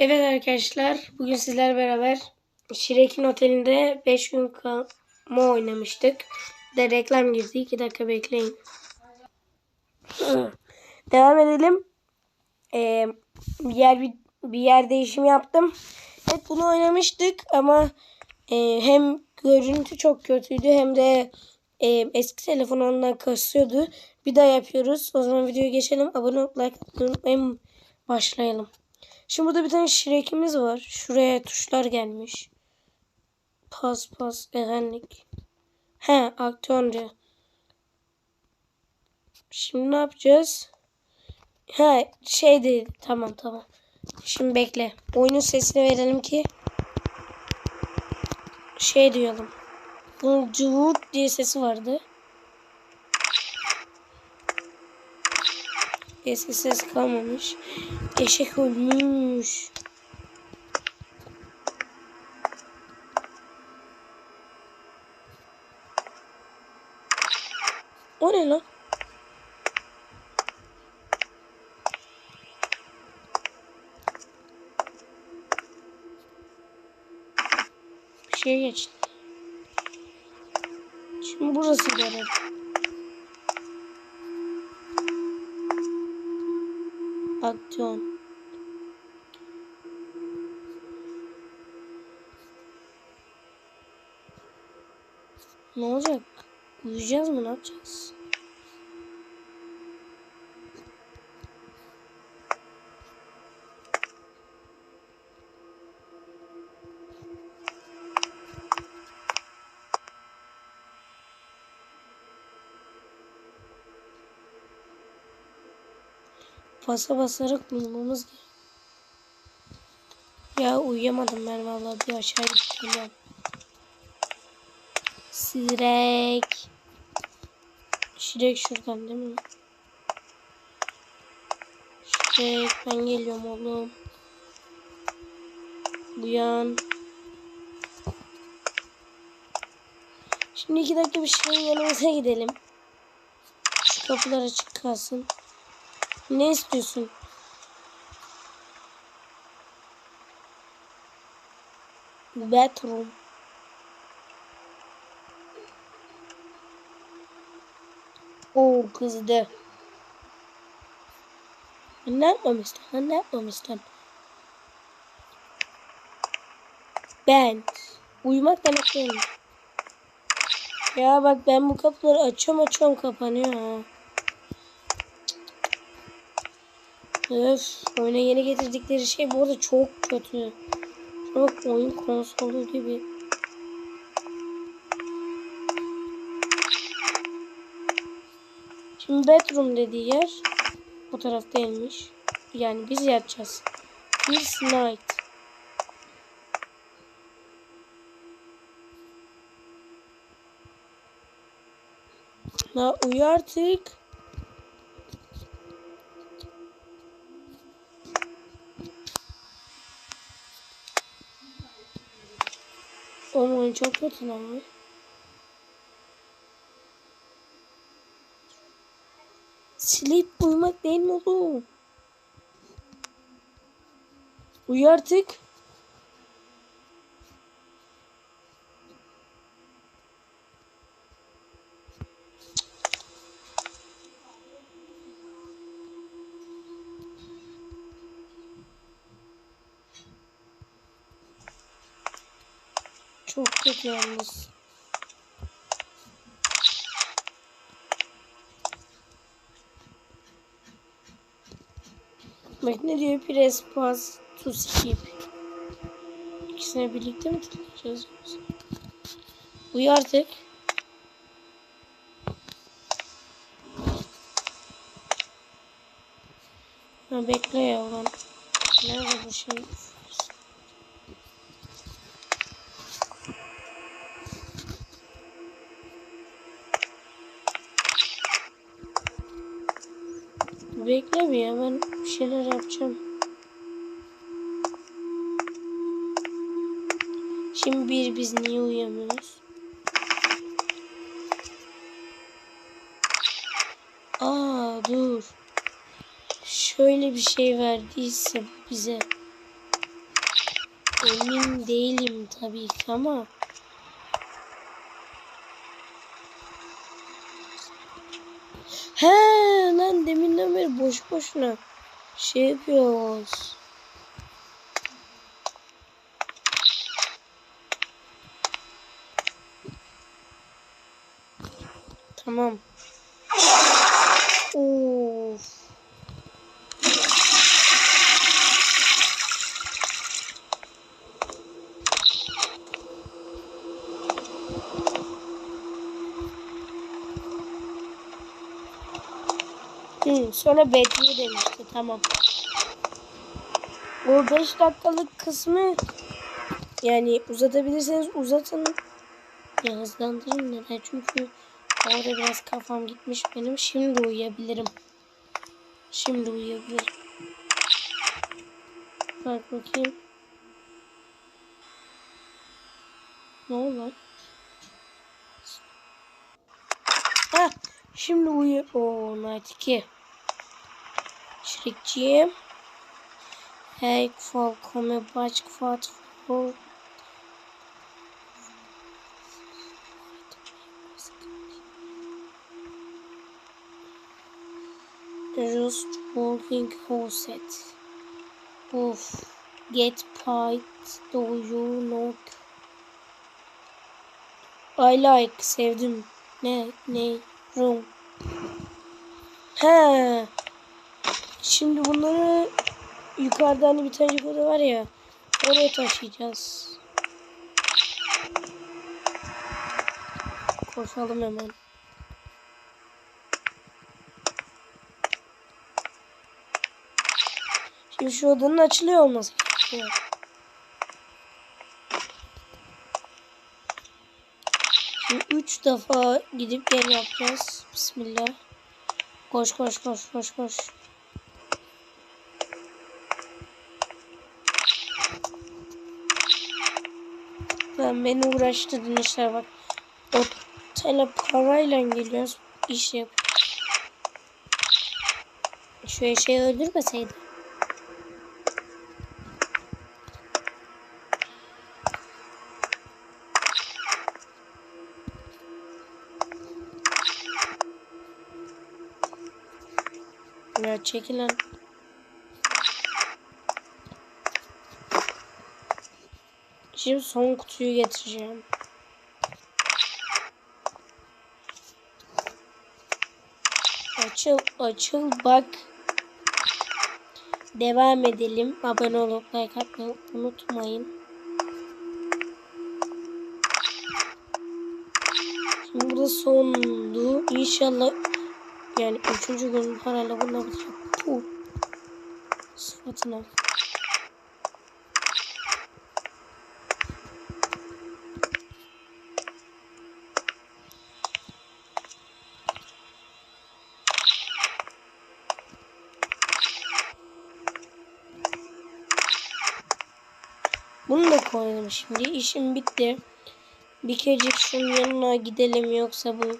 Evet arkadaşlar bugün sizler beraber Şirek'in otelinde 5 gün kalma oynamıştık. De reklam girdi. 2 dakika bekleyin. Devam edelim. Ee, bir yer bir, bir yer değişimi yaptım. Hep bunu oynamıştık ama e, hem görüntü çok kötüydü hem de e, eski telefon ondan kasıyordu. Bir daha yapıyoruz. O zaman videoya geçelim. Abone olup like atmayı unutmayın. Başlayalım. Şimdi burada bir tane şirekimiz var. Şuraya tuşlar gelmiş. Pas pas erenlik. He aktörde. Şimdi ne yapacağız? He şey değil. Tamam tamam. Şimdi bekle. Oyunun sesini verelim ki şey duyalım. Bunun cıvırt diye sesi vardı. Eski ses kalmamış. Eşek ölmüş. O ne lan? Bir şey geçti. Şimdi burası görev. Aksiyon. Ne olacak? Uyuyacağız mı? Ne yapacağız? Basa basarak bulmamız gerek. Ya uyuyamadım ben vallahi bir aşağı gideceğim. Sirek. Şirek şuradan değil mi? Şirek ben geliyorum oğlum. Uyan. Şimdi iki dakika bir şeyin yanımıza gidelim. Şu kapılar açık kalsın. Ne istiyorsun? Bedroom. Oo kızdı. Ne yapmamıştın? Ne yapmamıştın? Ben. Uyumak demek değil? Ya bak ben bu kapıları açıyorum açıyorum kapanıyor ha. Öf, oyuna yeni getirdikleri şey bu arada çok kötü. Bak oyun konsolu gibi. Bedroom dediği yer bu taraf değilmiş. Yani biz yatacağız. This night. Ha uyu artık. Oğlum çok kötü lan. Sleep uyumak değil mi oğlum? Uyu artık. Çok kötü yalnız. Bak ne diyor? Press pass to skip. İkisine birlikte mi tıklayacağız? Uyu artık. Ha bekle ya ulan. Nerede bu şey? Bekle bir ya ben bir şeyler yapacağım. Şimdi bir biz niye uyuyamıyoruz? Aa dur. Şöyle bir şey verdiyse bize. Emin değilim tabii ki ama. He lan deminden beri boş boşuna şey yapıyoruz. Tamam. Of. Sonra bekliyor demişti. Tamam. O 5 dakikalık kısmı yani uzatabilirseniz uzatın. Ya hızlandırın neden? Çünkü orada biraz kafam gitmiş benim. Şimdi uyuyabilirim. Şimdi uyuyabilirim. Bak bakayım. Ne oldu? Hah. Şimdi uyu. Oo Night 2. Şirikçiyim. Hey kval kome baş kvat kval. Just walking horset. Of. Get paid. Do you know? I like. Sevdim. Ne? Ne? Room. He. Şimdi bunları yukarıda hani bir tane oda var ya. Oraya taşıyacağız. Koşalım hemen. Şimdi şu odanın açılıyor olması gerekiyor. Şimdi üç defa gidip gel yapacağız. Bismillah. Koş koş koş koş koş. Lan beni uğraştırdın işte bak. O tele parayla geliyoruz. iş yap. Şu eşeği öldürmeseydi. Ya çekil. Şimdi son kutuyu getireceğim. Açıl açıl bak. Devam edelim. Abone olup like atmayı unutmayın. Şimdi burada sondu. İnşallah yani üçüncü gün parayla yapacağım. Puh. Sıfatına. Koydum şimdi. İşim bitti. Bir kecik şunun yanına gidelim yoksa bu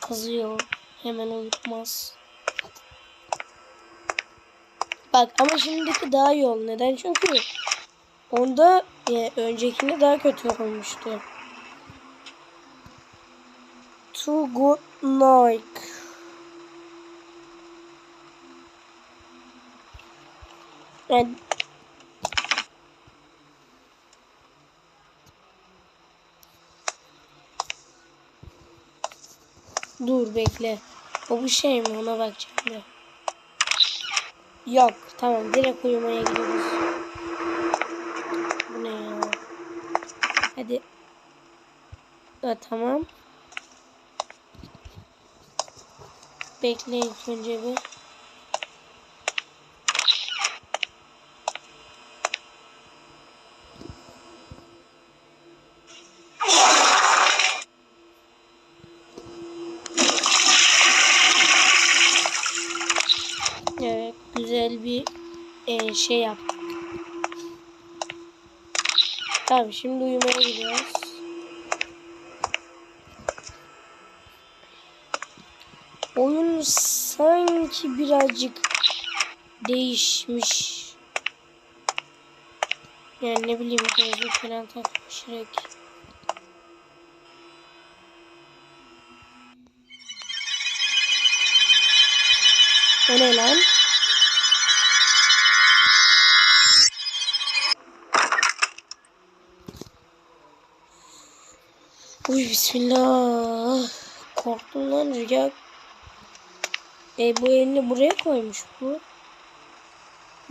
kızıyor. Hemen uyutmaz. Bak ama şimdiki daha iyi oldu. Neden? Çünkü onda e, öncekinde daha kötü olmuştu. Too good night. Yani Dur bekle. O bu şey mi? Ona bakacağım bir. Yok. Tamam. Direkt uyumaya gidiyoruz. Bu ne ya? Hadi. Ha, tamam. Bekle ilk önce bir. Evet, güzel bir e, şey yaptık. Tamam, şimdi uyumaya gidiyoruz. Oyun sanki birazcık değişmiş. Yani ne bileyim gözlük falan takmış Shrek. O ne lan? Uy bismillah. Korktum lan rüya. E bu elini buraya koymuş bu.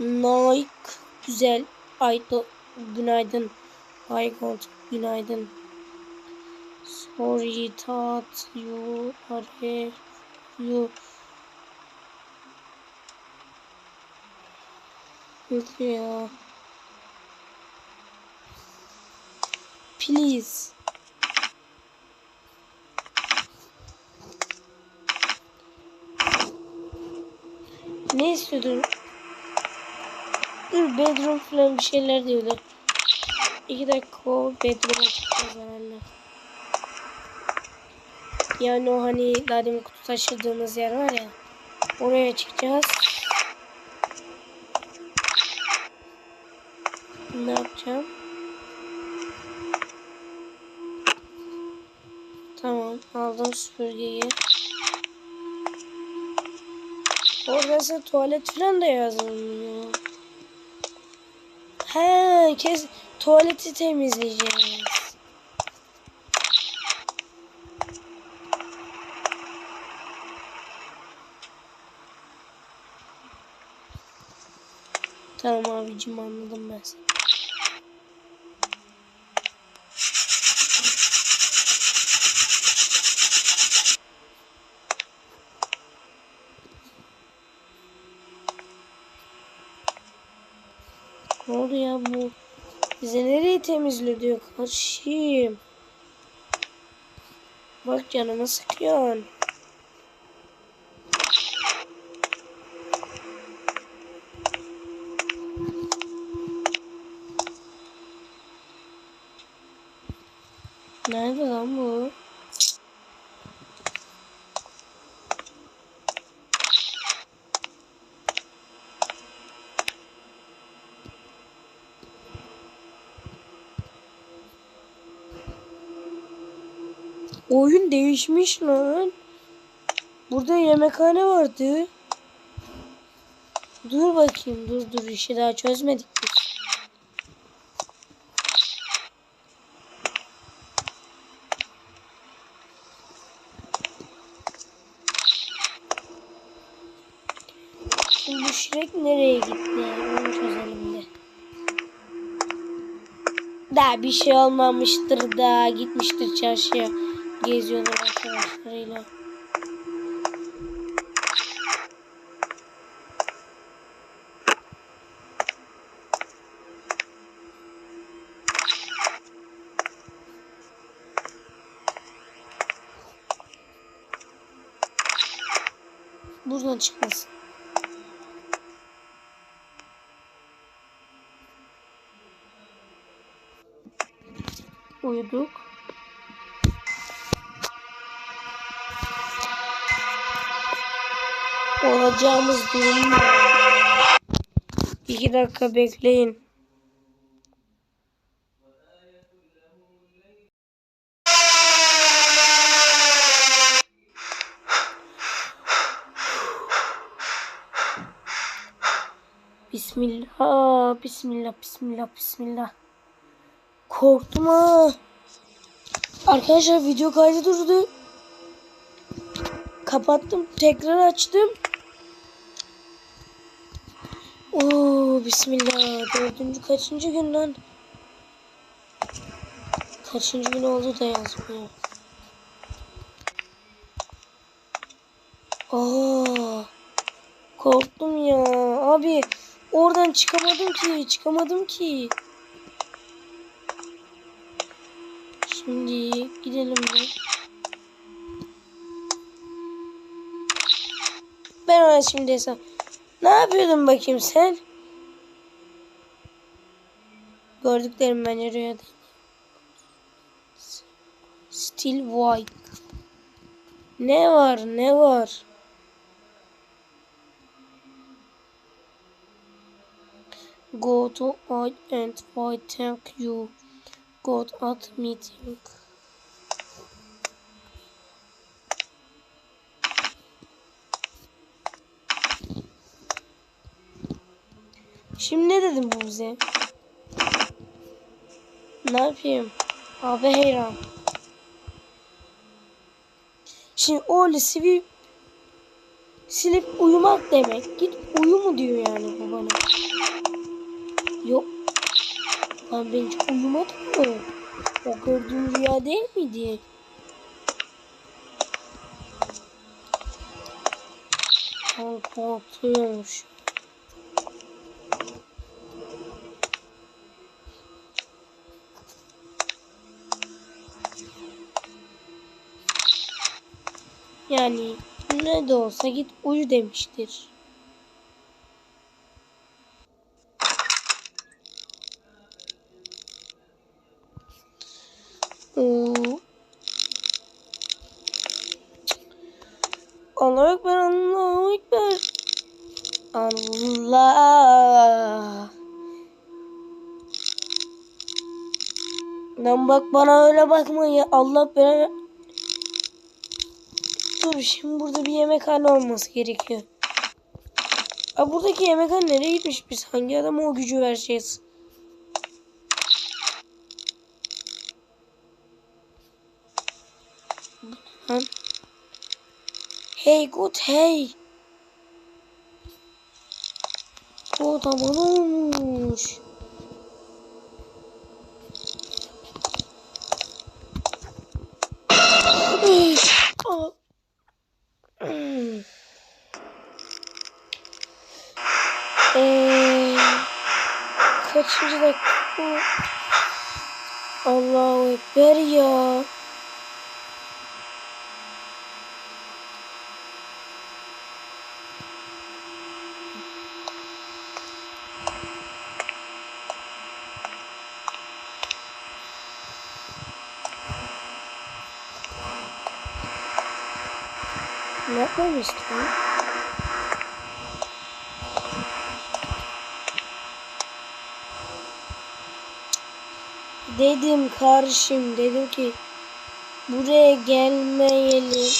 Nike güzel. Aydo günaydın. Aykont günaydın. Sorry thought you are you ya. Please. Ne istiyordun? Dur bedroom falan bir şeyler diyordu. İki dakika o bedroom'a çıkacağız herhalde. Yani o hani daha demin kutu taşıdığımız yer var ya. Oraya çıkacağız. Ne yapacağım? Tamam aldım süpürgeyi. Orası tuvalet falan da yazmıyor. He kes tuvaleti temizleyeceğiz. Tamam abicim anladım ben seni. Ne oldu bu? Bize nereyi temizle diyor kardeşim. Bak canımı sıkıyorsun. Nerede lan bu? Oyun değişmiş lan. Burada yemekhane vardı. Dur bakayım dur dur işi daha çözmedik biz. Nereye gitti? Onu çözelim de. Daha bir şey olmamıştır da gitmiştir çarşıya. Geziyorlar arkadaşlarıyla. Buradan çıkmasın. Uyuduk. Olacağımız durum ne? İki dakika bekleyin. Bismillah, bismillah, bismillah, bismillah. Korktum ha. Arkadaşlar video kaydı durdu. Kapattım, tekrar açtım. Oo, bismillah. Dördüncü kaçıncı gün lan? Kaçıncı gün oldu da yazmıyor. Aa, korktum ya. Abi oradan çıkamadım ki. Çıkamadım ki. Şimdi gidelim de. Ben ona şimdi hesap. Ne yapıyordun bakayım sen? Gördüklerim bence rüyada. Still white. Ne var ne var? Go to out and I thank you. God at meeting. Şimdi ne dedim bu bize? Ne yapayım? Abi heyran. Şimdi o silip silip uyumak demek. Git uyu mu diyor yani bu bana. Yok. Lan ben hiç uyumadım mı? O gördüğüm rüya değil miydi? Korkutuyormuş. Yani ne de olsa git uyu demiştir. Oo. Allahu Ekber, Allahu Ekber. Allah. Lan bak bana öyle bakma ya. Allah bana... Dur şimdi burada bir yemekhane olması gerekiyor. Aa, buradaki yemekhane nereye gitmiş biz? Hangi adama o gücü vereceğiz? Hey good hey. O taban olmuş. Allahu Ekber ya. Ne yapmamı istiyorsun? Dedim kardeşim dedim ki buraya gelmeyelim.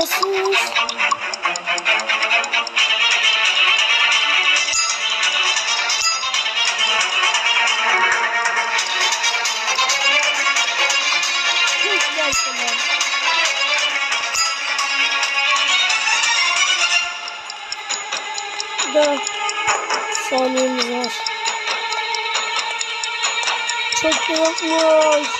Tamam. Daha saniyemiz var. Çok yokmuş.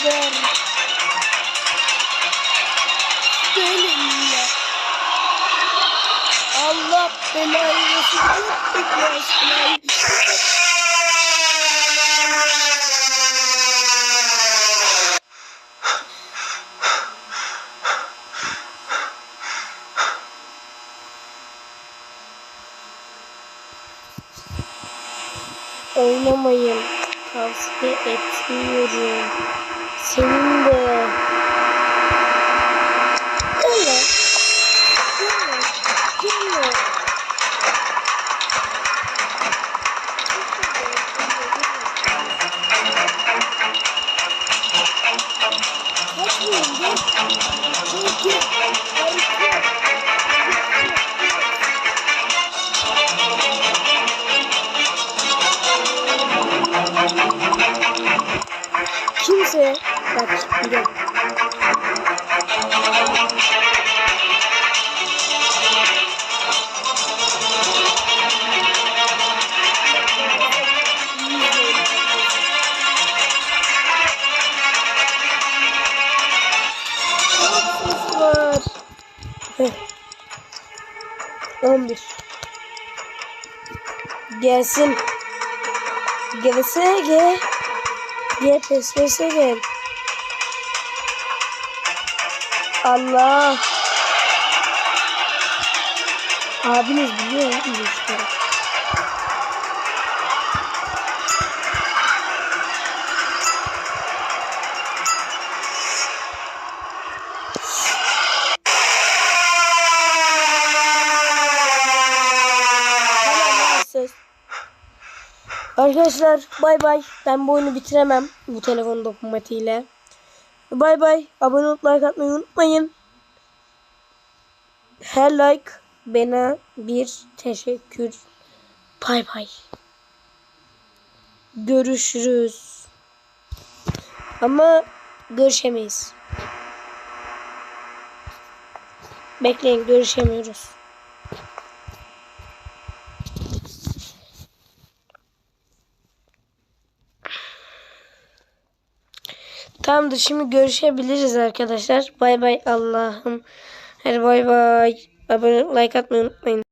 Ekber! Benim ya! Allah belanı versin. Ekber! Oynamayın. Tavsiye etmiyorum. single Heh. 11 Gelsin. Gelse gel Gel pesmese gel. Allah. Abiniz biliyor mu? Arkadaşlar bay bay. Ben bu oyunu bitiremem bu telefon dokunmatiğiyle. Bay bay. Abone olup like atmayı unutmayın. Her like bana bir teşekkür. Bay bay. Görüşürüz. Ama görüşemeyiz. Bekleyin görüşemiyoruz. Tamamdır şimdi görüşebiliriz arkadaşlar. Bay bay Allah'ım. Hadi bay bay. Abone like atmayı unutmayın.